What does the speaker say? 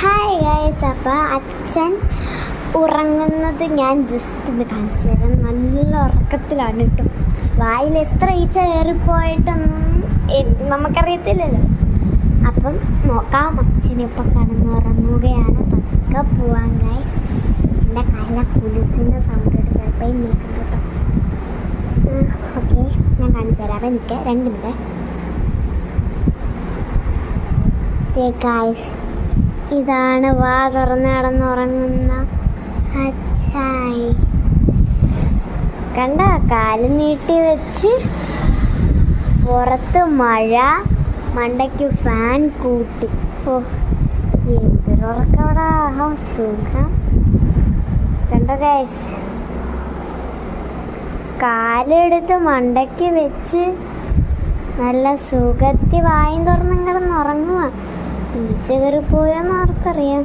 Hi guys അപ്പോൾ അച്ഛൻ ഉറങ്ങുന്നത് ഞാൻ ജസ്റ്റ് ഒന്ന് കാണിച്ചു തരാം. നല്ല ഉറക്കത്തിലാണ് കേട്ടോ വായിൽ എത്ര ഈച്ച കയറിപ്പോയിട്ടൊന്നും നമുക്കറിയത്തില്ലല്ലോ. അപ്പം നോക്കാം അച്ഛനിപ്പോൾ കിടന്നുറങ്ങുകയാണ്. പതുക്കെ പോവാൻ ഗൈസ് എന്റെ കല കുലിസിന്റെ സൗണ്ട് കേട്ട് ചിലപ്പോൾ നിൽക്കും കേട്ടോ. ഓക്കെ ഞാൻ കാണിച്ചു തരാം. എനിക്ക് രണ്ട് മിനിറ്റ് ഗായ്സ് ഇതാണ് വാ തുറന്ന് കിടന്നുറങ്ങുന്ന അച്ചായി. കണ്ട? കാൽ നീട്ടി വെച്ച് പുറത്ത് മഴ മണ്ടയ്ക്ക് ഫാൻ കൂട്ടി. ഓ എന്തൊരുറക്കവിടെ? സുഖം. കണ്ടോ ഗൈസ് കാലെടുത്ത് മണ്ടയ്ക്ക് വെച്ച് നല്ല സുഖത്തി വായും തുറന്നും കിടന്നുറങ്ങുക ഈച്ച കയറി പോയാന്ന് ആർക്കറിയാം.